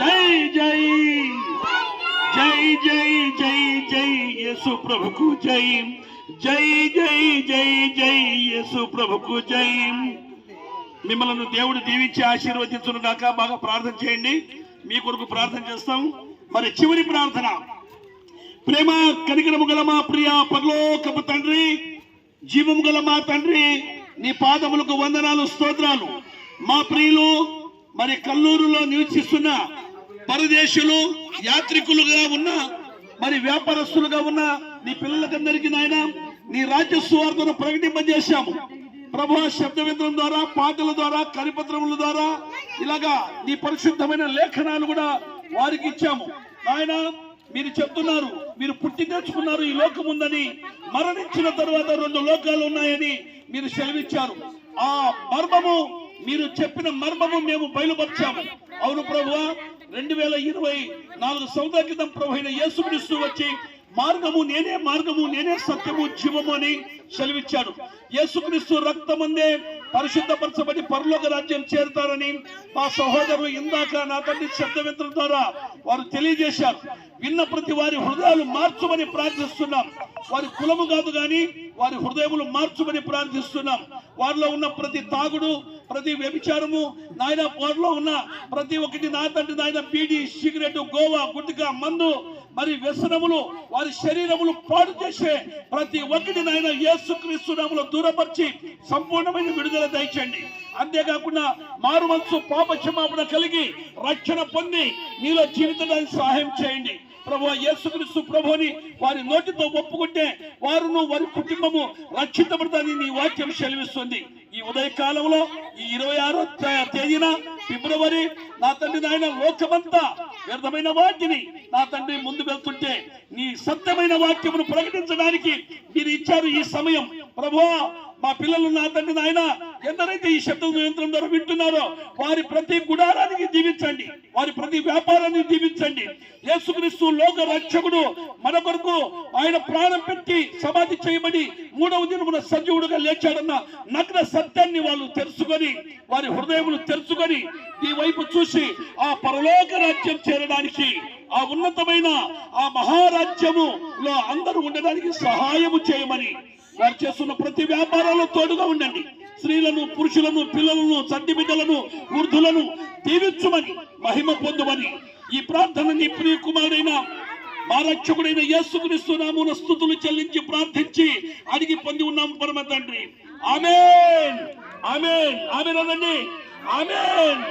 జై జై. జై జై జై జై యేసు ప్రభుకు జై. జై జై జై జై యేసు ప్రభుకు జై. మిమ్మల్ని దేవుడు దీవించి ఆశీర్వదించును గాక బాగా ప్రార్థన చేయండి. మీ కొరకు ప్రార్థన చేస్తాం. మరి చివరి ప్రార్థన. ప్రేమ కనికరము గల మా ప్రియ పరలోకపు తండ్రి జీవము గల మా తండ్రి నీ పాదములకు వందనాలు స్తోత్రాలు. మా ప్రియులు మరి కల్లూరులో నివసిస్తున్న పరదేశులు యాత్రికులుగా ఉన్న మరి వ్యాపారస్తులుగా ఉన్న నీ పిల్లలకందరికీ నాయన నీ రాజ్య సువార్తను ప్రకటింపజేశాము. ప్రభు శబ్దవింద్రం ద్వారా పాటల ద్వారా కరిపత్రముల ద్వారా ఇలాగా నీ పరిశుద్ధమైన లేఖనాలు కూడా వారికి ఇచ్చాము. నాయన మీరు చెప్తున్నారు మీరు పుట్టి తెచ్చుకున్నారు ఈ లోకం ఉందని మరణించిన తర్వాత రెండు లోకాలు ఉన్నాయని మీరు సెలవిచ్చారు. ఆ మర్మము మీరు చెప్పిన మర్మము మేము బయలుపరిచాము. అవును ప్రభువా రెండు వేల ఇరవై నాలుగు సంవత్సరాల క్రితం ప్రభు యేసుక్రీస్తు వచ్చి మార్గము నేనే మార్గము నేనే సత్యము జీవము అని సెలవిచ్చాడు. యేసుక్రీస్తు రక్తమందే పరిశుద్ధపరచబడి పరలోక రాజ్యం చేరుతారని మా సహోదరులు ఇందాక నా తండ్రి శబ్దవింతరం ద్వారా వారు తెలియజేశారు. విన్న ప్రతి వారి హృదయాలు మార్చమని ప్రార్థిస్తున్నాం. వారి కులము కాదు కానీ వారి హృదయములు మార్చమని ప్రార్థిస్తున్నాం. వారిలో ఉన్న ప్రతి తాగుడు ప్రతి వ్యభిచారము నాయన వారిలో ఉన్న ప్రతి ఒక్కటి నా తండ్రి నాయన బీడి సిగరెట్ గోవా గుట్టిక మందు మరి వ్యసనములు వారి శరీరములు పాడు చేసే ప్రతి ఒక్కటి నాయన యేసుక్రీస్తు నామములో దూరపరిచి సంపూర్ణమైన విడుదల దయచండి అంతేకాకుండా మారు మనసు పాప క్షమాపణ కలిగి రక్షణ పొంది నీలో జీవితానికి సహాయం చేయండి. ప్రభు యేసుక్రీస్తు ప్రభుని వారి నోటితో ఒప్పుకుంటే వారును వారి కుటుంబము రక్షించబడతాని నీ వాక్యం సెలవిస్తుంది. ఈ ఉదయ కాలంలో ఈ ఇరవై ఆరో తేదీన ఫిబ్రవరి నా తండ్రి నాయన లోకమంతా వ్యర్థమైన వాక్యని నా తండ్రి ముందు వెళ్తుంటే నీ సత్యమైన వాక్యమును ప్రకటించడానికి మీరు ఇచ్చారు ఈ సమయం. ప్రభు మా పిల్లలు నా తండ్రి నాయన ఎందరైతే ఈ శబ్దం నియంత్రణ ద్వారా వింటున్నారో వారి ప్రతి గుడారానికి దీవించండి వారి ప్రతి వ్యాపారాన్ని దీవించండి. యేసుక్రీస్తు లోక రక్షకుడు మన కొరకు ఆయన ప్రాణం పెట్టి సమాధి చేయబడి మూడవ దినమున సజీవుడుగా లేచాడన్న నగ్న సత్యాన్ని వాళ్ళు తెలుసుకొని వారి హృదయములు తెరుచుకొని ఈ వైపు చూసి ఆ పరలోక రాజ్యం చేరడానికి ఆ ఉన్నతమైన ఆ మహారాజ్యములో అందరూ ఉండడానికి సహాయము చేయమని వారు చేస్తున్న ప్రతి వ్యాపారాల్లో తోడుగా ఉండండి. స్త్రీలను పురుషులను పిల్లలను చంటి బిడ్డలను వృద్ధులను దీవించుమని మహిమ పొందుమని ఈ ప్రార్థన నీ ప్రియ కుమారుడైన మా రక్షకుడైన యేసుక్రీస్తు నామమున స్థుతులు చెల్లించి ప్రార్థించి అడిగి పొంది ఉన్నాము పరమ తండ్రి. ఆమెన్! ఆమెన్! ఆమెన్ అనండి. ఆమెన్!